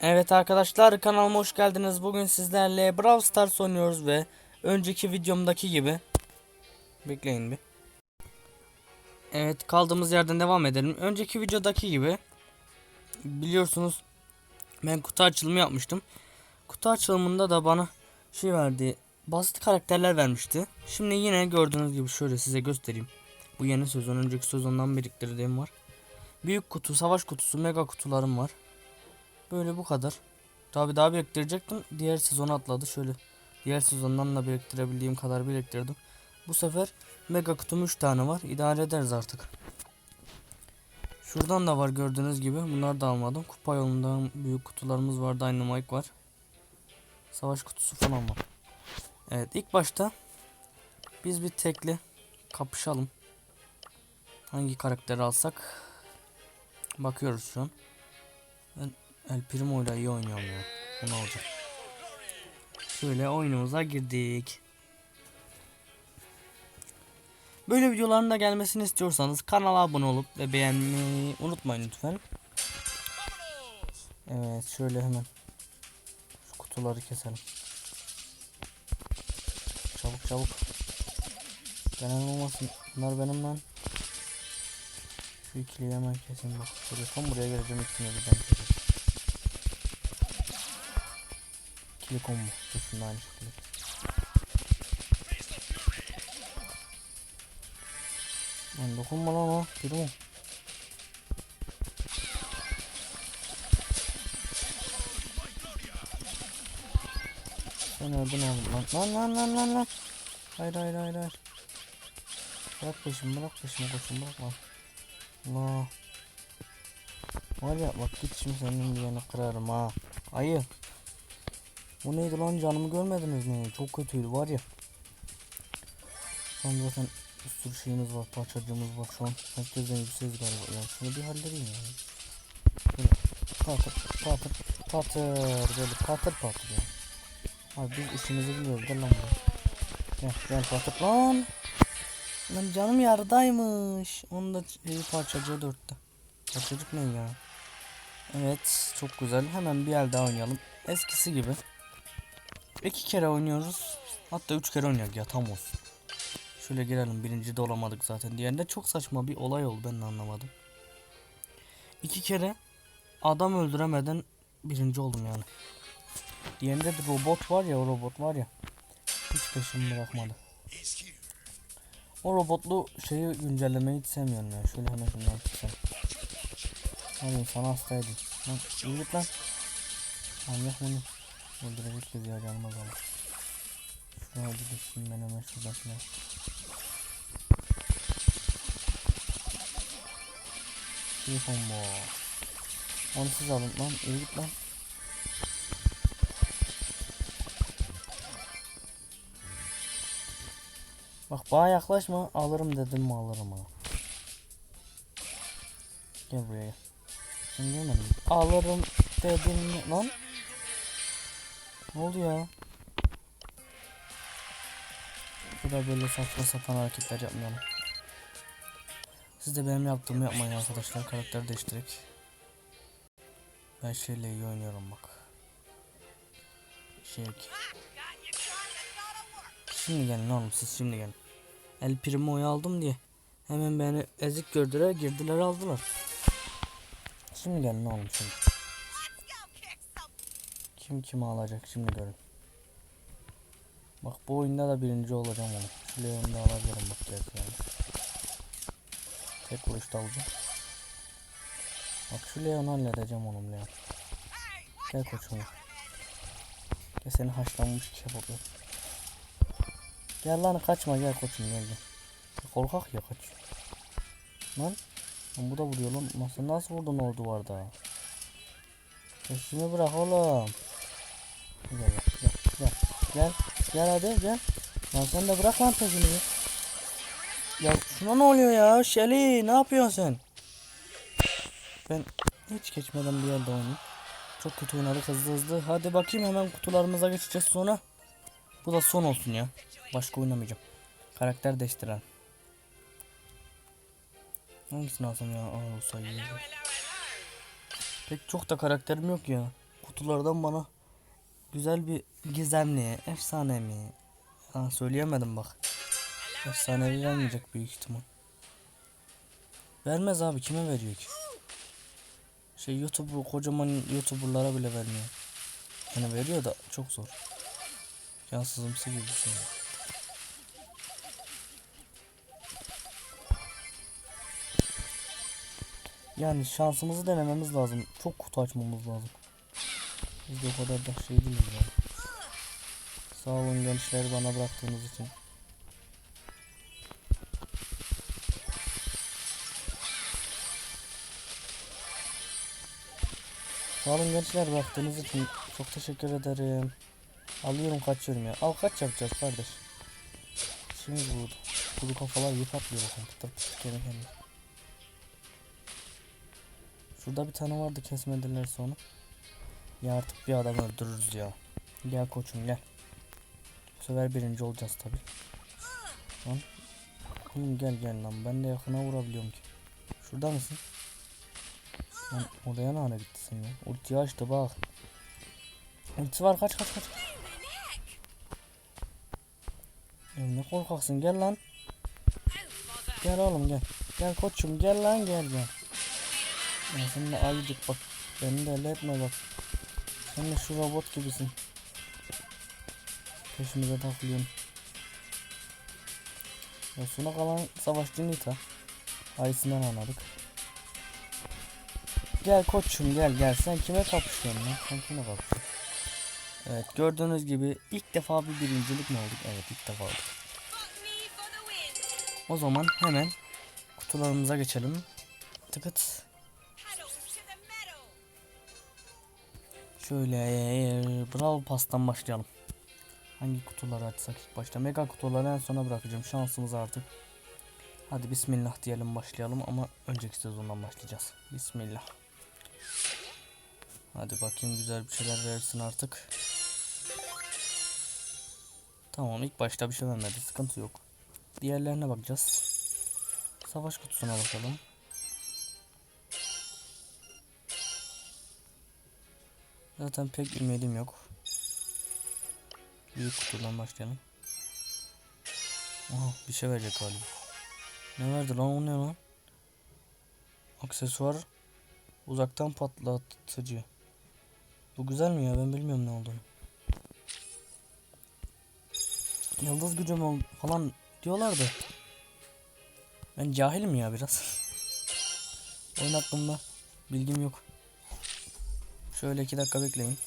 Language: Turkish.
Evet arkadaşlar kanalıma hoş geldiniz. Bugün sizlerle Brawl Stars oynuyoruz ve önceki videomdaki gibi bekleyin bir. Evet kaldığımız yerden devam edelim. Önceki videodaki gibi biliyorsunuz ben kutu açılımı yapmıştım. Kutu açılımında da bana şey verdi. Basit karakterler vermişti. Şimdi yine gördüğünüz gibi şöyle size göstereyim. Bu yeni sezon önceki sezondan biriktirdiğim var. Büyük kutu, savaş kutusu, mega kutularım var. Böyle bu kadar. Tabi daha biriktirecektim. Diğer sezonu atladı. Şöyle diğer sezondan da biriktirebildiğim kadar biriktirdim. Bu sefer mega kutum 3 tane var. İdare ederiz artık. Şuradan da var gördüğünüz gibi. Bunları da almadım. Kupa yolundan büyük kutularımız var. Dynamite var. Savaş kutusu falan var. Evet ilk başta biz bir tekli kapışalım. Hangi karakteri alsak bakıyoruz şu an. Ben El Primo ile iyi oynuyorum ya. Ne olacak? Şöyle oyunumuza girdik. Böyle videoların da gelmesini istiyorsanız kanala abone olup ve beğenmeyi unutmayın lütfen. Evet şöyle hemen şu kutuları keselim. Çabuk çabuk. Benim olmasın. Bunlar benim lan. Şu ikiliyi hemen kesin bak. Tam buraya geleceğim ikisini birden keseceğim. İkili şunu da aynı şekilde. Lan dokunma lan o. Biri mi? Sen öldün oğlum lan. Lan lan lan lan lan. Hayır hayır hayır hayır. Bırak peşimi bırak peşimi koşun bırakma. Allah. Var ya bak git şimdi senin bir yana kırarım ha. Ayı. Bu neydi lan canımı görmediniz mi? Çok kötüydü var ya. Şu an zaten bir sürü şeyimiz var, parçacığımız var şu an. Herkesten yükseğiz galiba. Ya şunu bir halledeyim ya. Böyle patır patır patır böyle patır patır ya. Abi biz işimizi biliyoruz gel lan buraya. Gel gel patır lan. Lan canım yarıdaymış. Onun da şeyi parçacığı dörtte. Parçacık ne ya? Evet çok güzel. Hemen bir el daha oynayalım. Eskisi gibi. İki kere oynuyoruz. Hatta üç kere oynayak ya tam olsun. Şöyle girelim. Birinci de olamadık zaten. Diğerinde çok saçma bir olay oldu. Ben de anlamadım. İki kere adam öldüremeden birinci oldum yani. Diğerinde de robot var ya o robot var ya. Hiç peşimi bırakmadı. O robotlu şeyi güncellemeyi hiç sevmiyorum ya. Şöyle hemen şundan tutsam. Hadi sana hastaydı. Lan yürü lan. Manyak. Öldürecek kız ya canıma kalır. Şuna düşeyim ben hemen şuradan şuna. Bir combo. Onu siz alın lan. Yürü git lan. Bak bana yaklaşma alırım dedim mi alırım ha. Gel buraya. Sen görmedin mi? Alırım dedim mi lan? Ne oldu ya? Burada böyle saçma sapan hareketler yapmayalım. Siz de benim yaptığımı yapmayın arkadaşlar. Karakter değiştirek. Ben şeyle iyi oynuyorum bak. Şey. Şimdi gelin oğlum siz şimdi gelin. El Primo'yu aldım diye. Hemen beni ezik gördüler girdiler aldılar. Şimdi gelin oğlum şimdi. Kim kimi alacak şimdi görün. Bak bu oyunda da birinci olacağım onu. Şu Leon'u da alabilirim bak gerçi yani. Tek vuruşta alacağım. Bak şu Leon'u halledeceğim oğlum Leon. Gel koçum. Gel seni haşlanmış kebap yap. Gel lan kaçma gel koçum gel. Korkak ya kaç. Lan. Lan bu da vuruyor lan. Sen nasıl vurdun o duvarda? Peşimi bırak oğlum. Gel gel gel gel. Gel hadi gel. Lan sen de bırak lan peşimi. Ya şuna ne oluyor ya? Şeli ne yapıyorsun sen? Ben hiç geçmeden bir yerde oynayayım. Çok kötü oynadık hızlı hızlı. Hadi bakayım hemen kutularımıza geçeceğiz sonra. Bu da son olsun ya. Başka oynamayacağım. Karakter değiştirelim. Hangisini alsam ya? Aa olsa iyi. Pek çok da karakterim yok ya. kutulardan bana güzel bir gizemli, efsane mi? Ha, söyleyemedim bak. Efsanevi vermeyecek büyük ihtimal. Vermez abi kime veriyor ki? Şey YouTube kocaman YouTuber'lara bile vermiyor. Yani veriyor da çok zor. Cansızımsı gibi bir şey. Yani şansımızı denememiz lazım. Çok kutu açmamız lazım. Biz de o kadar da şey değiliz yani. Sağ olun gençler bana bıraktığınız için. Sağ olun gençler baktığınız için çok teşekkür ederim. Alıyorum kaçıyorum ya. Al kaç yapacağız kardeş. Şimdi bu kuru kafalar yıp atlıyor bakın. Pıtır pıtır kendi kendine. Şurada bir tane vardı kesmediler sonra. Ya artık bir adam öldürürüz ya. Gel koçum gel. Bu sefer birinci olacağız tabi. Lan. Oğlum gel gel lan. Ben de yakına vurabiliyorum ki. Şurada mısın? Lan oraya ne gitti sen ya? Ultiyi açtı bak. Ultisi var kaç kaç kaç. Ya ne korkaksın gel lan. Gel oğlum gel. Gel koçum gel lan gel gel. Ya sen de ayıcık bak. Beni de öyle etme bak. Sen de şu robot gibisin. Peşimize takılıyorsun. Ya sona kalan savaşçı Nita. Ayısından anladık. Gel koçum gel gel. Sen kime kapışıyorsun lan? Sen kime kapışıyorsun? Evet gördüğünüz gibi ilk defa bir birincilik mi olduk? Evet ilk defa olduk. O zaman hemen kutularımıza geçelim. Tıkıt. Şöyle Brawl Pass'tan başlayalım. Hangi kutuları açsak ilk başta? Mega kutuları en sona bırakacağım. Şansımız artık. Hadi bismillah diyelim başlayalım ama önceki sezondan başlayacağız. Bismillah. Hadi bakayım güzel bir şeyler versin artık. Tamam ilk başta bir şey vermedi. Sıkıntı yok. Diğerlerine bakacağız. Savaş kutusuna bakalım. Zaten pek ümidim yok. Büyük kutudan başlayalım. Aha bir şey verecek galiba. Ne verdi lan o ne lan? Aksesuar uzaktan patlatıcı. Bu güzel mi ya ben bilmiyorum ne olduğunu. Yıldız gücüm ol- falan diyorlardı. Ben cahilim ya biraz. Oyun hakkında bilgim yok. Şöyle iki dakika bekleyin.